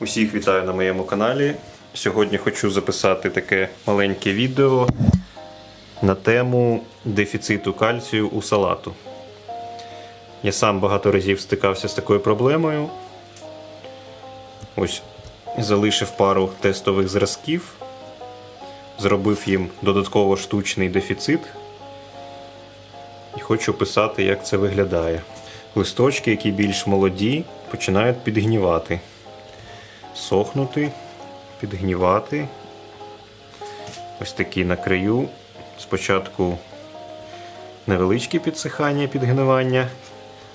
Усіх вітаю на моєму каналі. Сьогодні хочу записати таке маленьке відео на тему дефіциту кальцію у салату. Я сам багато разів стикався з такою проблемою. Ось залишив пару тестових зразків, зробив їм додатково штучний дефіцит. І хочу писати, як це виглядає. Листочки, які більш молоді, починають підгнівати сохнути, підгнівати. Ось такі на краю. Спочатку невеличкі підсихання підгнивання,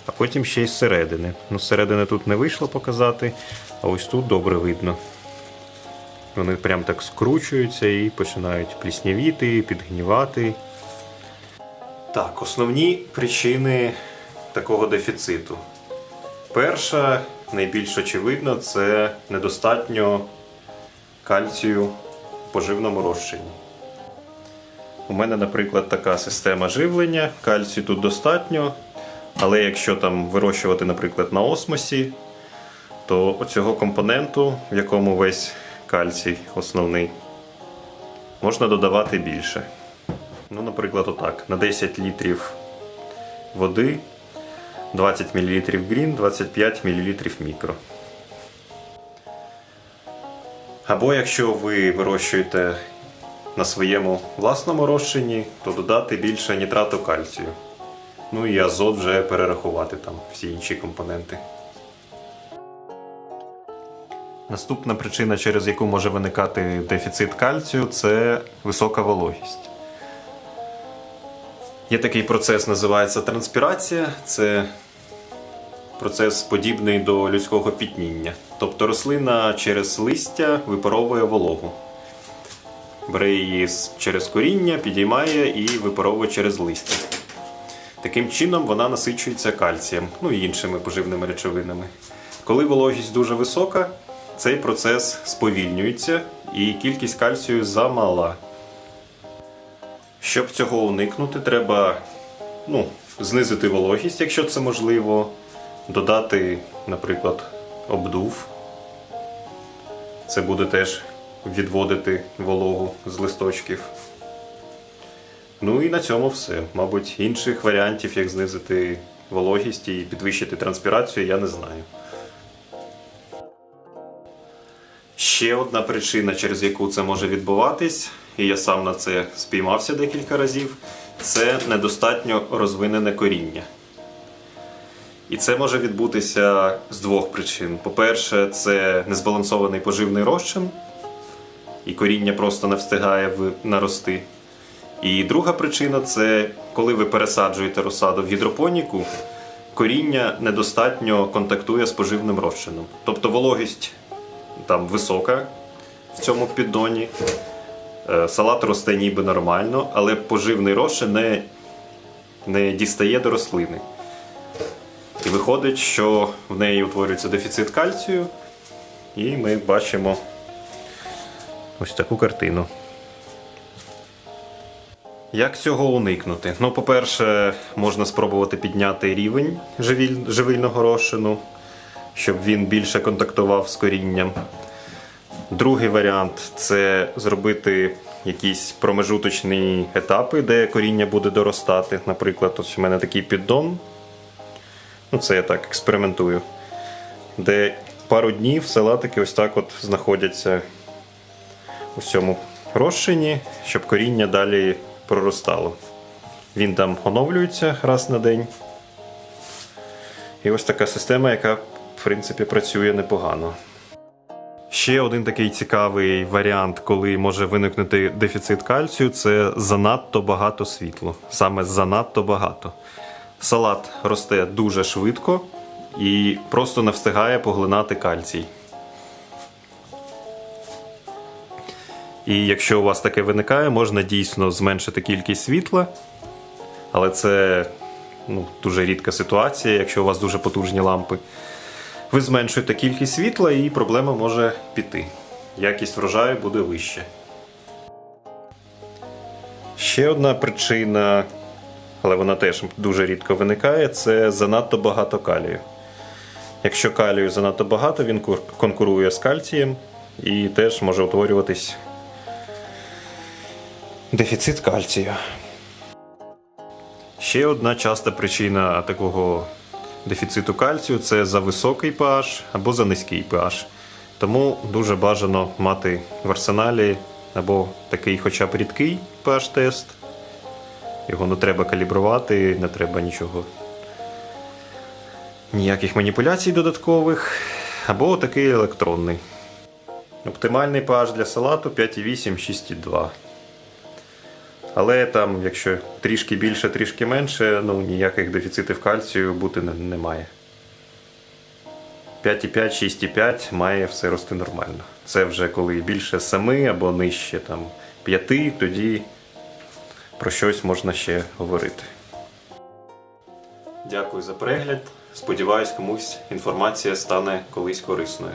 а потім ще й зсередини. Ну, зсередини тут не вийшло показати, а ось тут добре видно. Вони прям так скручуються і починають пліснявіти, підгнівати. Так, основні причини такого дефіциту. Перша, найбільш очевидна, це недостатньо кальцію в поживному розчині. У мене, наприклад, така система живлення. Кальцію тут достатньо, але якщо там вирощувати, наприклад, на осмосі, то оцього компоненту, в якому весь кальцій основний, можна додавати більше. Ну, наприклад, отак. На 10 літрів води 20 мл грін, 25 мл мікро. Або якщо ви вирощуєте на своєму власному розчині, то додати більше нітрату кальцію. Ну і азот вже перерахувати там всі інші компоненти. Наступна причина, через яку може виникати дефіцит кальцію, це висока вологість. Є такий процес, називається транспірація. Це процес подібний до людського пітніння. Тобто рослина через листя випаровує вологу. Бере її через коріння, підіймає і випаровує через листя. Таким чином вона насичується кальцієм, ну і іншими поживними речовинами. Коли вологість дуже висока, цей процес сповільнюється і кількість кальцію замала. Щоб цього уникнути, треба ну, знизити вологість, якщо це можливо, додати, наприклад, обдув. Це буде теж відводити вологу з листочків. Ну і на цьому все. Мабуть, інших варіантів, як знизити вологість і підвищити транспірацію, я не знаю. Ще одна причина, через яку це може відбуватись, і я сам на це спіймався декілька разів, це недостатньо розвинене коріння. І це може відбутися з двох причин. По-перше, це незбалансований поживний розчин, і коріння просто не встигає нарости. І друга причина це коли ви пересаджуєте розсаду в гідропоніку, коріння недостатньо контактує з поживним розчином. Тобто вологість там висока в цьому піддоні. Е, Салат росте ніби нормально, але поживний розчин не, не дістає до рослини. Виходить, що в неї утворюється дефіцит кальцію, і ми бачимо ось таку картину. Як цього уникнути? Ну, по-перше, можна спробувати підняти рівень живильного розчину, щоб він більше контактував з корінням. Другий варіант це зробити якісь промежуточні етапи, де коріння буде доростати. Наприклад, ось у мене такий піддон. Ну, це я так експериментую. Де пару днів салатики ось так от знаходяться у цьому розчині, щоб коріння далі проростало. Він там оновлюється раз на день. І ось така система, яка, в принципі, працює непогано. Ще один такий цікавий варіант, коли може виникнути дефіцит кальцію, це занадто багато світла. Саме занадто багато. Салат росте дуже швидко і просто не встигає поглинати кальцій. І якщо у вас таке виникає, можна дійсно зменшити кількість світла, але це ну, дуже рідка ситуація, якщо у вас дуже потужні лампи. Ви зменшуєте кількість світла і проблема може піти. Якість врожаю буде вища. Ще одна причина, але вона теж дуже рідко виникає, це занадто багато калію. Якщо калію занадто багато, він конкурує з кальцієм і теж може утворюватись дефіцит кальцію. Ще одна часта причина такого дефіциту кальцію це за високий pH або за низький pH. Тому дуже бажано мати в арсеналі або такий хоча б рідкий pH-тест. Його не треба калібрувати, не треба нічого. Ніяких маніпуляцій додаткових, або такий електронний. Оптимальний pH для салату 5,8-6,2. Але там, якщо трішки більше, трішки менше, ну ніяких дефіцитів кальцію бути не, не 5,5, 6,5 має все рости нормально. Це вже коли більше 7 або нижче там, 5, тоді про щось можна ще говорити. Дякую за перегляд. Сподіваюсь, комусь інформація стане колись корисною.